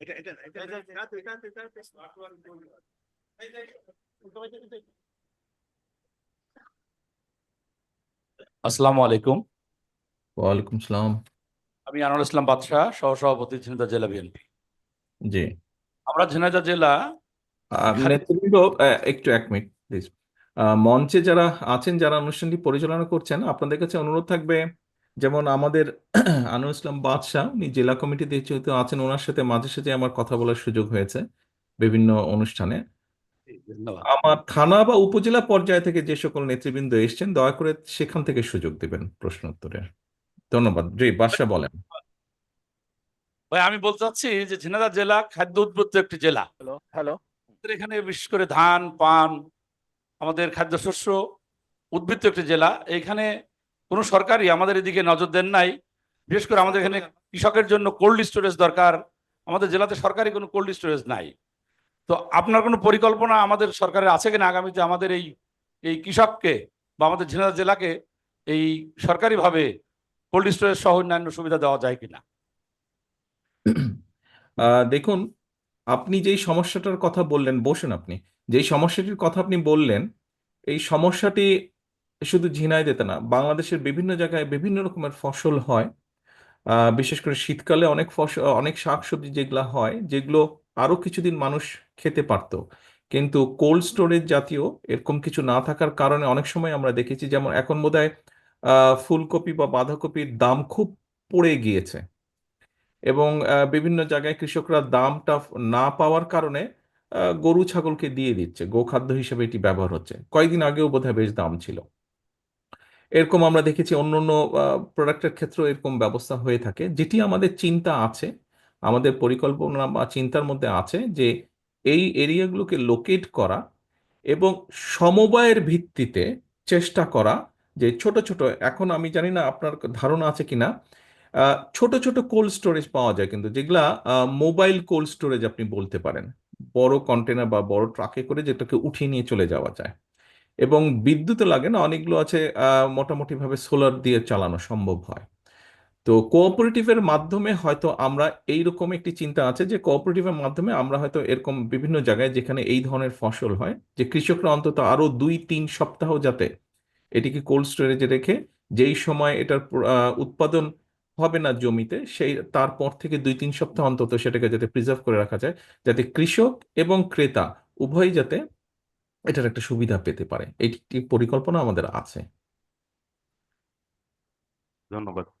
এটা এটা এটা এটা এটা এটা এটা আসসালামু আলাইকুম ওয়ালাইকুম সালাম আমি আনোয়ার ইসলাম বাদশাহ সহসভাপতি ঝিনাইদহ জেলা বিএনপি জি আমরা ঝিনাইদহ জেলা আহ, নেতৃবৃন্দ আহ, একটু এক মিনিট প্লিজ মঞ্চে যারা আছেন যারা অনুষ্ঠানটি পরিচালনা করছেন আপনাদের কাছে অনুরোধ থাকবে যেমন আমাদের আনোয়ার ইসলাম বাদশাহ উনি জেলা কমিটিতে যেহেতু আছেন ওনার সাথে মাঝে সাঝে আমার কথা বলার সুযোগ হয়েছে বিভিন্ন অনুষ্ঠানে। আমার থানা বা উপজেলা পর্যায় থেকে যে সকল নেতৃবৃন্দ এসেছেন দয়া করে সেখান থেকে সুযোগ দিবেন প্রশ্ন উত্তরের ধন্যবাদ। জি বাদশাহ বলেন। ভাই আমি বলতে চাচ্ছি যে ঝিনাইদহ জেলা খাদ্য উদ্বৃত্ত একটি জেলা। Hello hello. এখানে বিশেষ করে ধান পান আমাদের খাদ্যশস্য উদ্বৃত্ত একটি জেলা। এইখানে কোনো সরকারই আমাদের এদিকে নজর দেন নাই। বিশেষ করে আমাদের এখানে কৃষকের জন্য কোল্ড স্টোরেজ দরকার। আমাদের জেলাতে সরকারি কোনো কোল্ড স্টোরেজ নাই। তো আপনার কোনো পরিকল্পনা আমাদের সরকারের আছে কিনা আগামীতে আমাদের এই এই কৃষককে বা আমাদের ঝিনাইদহ জেলাকে এই সরকারিভাবে কোল্ড স্টোরেজ সহ অন্যান্য সুবিধা দেওয়া যায় কিনা? দেখুন, আপনি যেই সমস্যাটার কথা বললেন, বসুন আপনি। যেই সমস্যাটির কথা আপনি বললেন, এই সমস্যাটি শুধু ঝিনাইদহতে না বাংলাদেশের বিভিন্ন জায়গায় বিভিন্ন রকমের ফসল হয়। বিশেষ করে শীতকালে অনেক ফসল অনেক শাকসবজি যেগুলো হয় যেগুলো আরও কিছুদিন মানুষ খেতে পারতো। কিন্তু কোল্ড স্টোরেজ জাতীয় এরকম কিছু না থাকার কারণে অনেক সময় আমরা দেখেছি যেমন এখন বোধহয় আহ, ফুলকপি বা বাঁধাকপির দাম খুব পড়ে গিয়েছে। এবং বিভিন্ন জায়গায় কৃষকরা দামটা না পাওয়ার কারণে গরু ছাগলকে দিয়ে দিচ্ছে। গোখাদ্য হিসেবে এটি ব্যবহার হচ্ছে। কয়েকদিন আগেও বোধহয় বেশ দাম ছিল। এরকম আমরা দেখেছি অন্য অন্য প্রোডাক্টের ক্ষেত্রেও এরকম ব্যবস্থা হয়ে থাকে। যেটি আমাদের চিন্তা আছে আমাদের পরিকল্পনা বা চিন্তার মধ্যে আছে যে এই এরিয়াগুলোকে লোকেট করা এবং সমবায়ের ভিত্তিতে চেষ্টা করা যে ছোট ছোট এখন আমি জানি না আপনার ধারণা আছে কিনা আহ, ছোট ছোট কোল্ড স্টোরেজ পাওয়া যায় কিন্তু যেগুলা মোবাইল কোল্ড স্টোরেজ আপনি বলতে পারেন। বড় কন্টেনার বা বড় ট্রাকে করে যেটাকে উঠিয়ে নিয়ে চলে যাওয়া যায়। এবং বিদ্যুৎ লাগে না, অনেকগুলো আছে মোটামুটিভাবে সোলার দিয়ে চালানো সম্ভব হয়। তো কোঅপারেটিভের মাধ্যমে হয়তো আমরা এইরকম একটি চিন্তা আছে যে কোঅপারেটিভের মাধ্যমে আমরা হয়তো এরকম বিভিন্ন জায়গায় যেখানে এই ধরনের ফসল হয়, যে কৃষকরা অন্তত আরও দুই, তিন সপ্তাহ যাতে এটিকে কোল্ড স্টোরেজে রেখে যেই সময় এটার উৎপাদন হবে না জমিতে, সেই তারপর থেকে দুই, তিন সপ্তাহ অন্তত সেটাকে যাতে প্রিজার্ভ করে রাখা যায়, যাতে কৃষক এবং ক্রেতা উভয়ই যাতে এটার একটা সুবিধা পেতে পারে। এইটি পরিকল্পনা আমাদের আছে। ধন্যবাদ।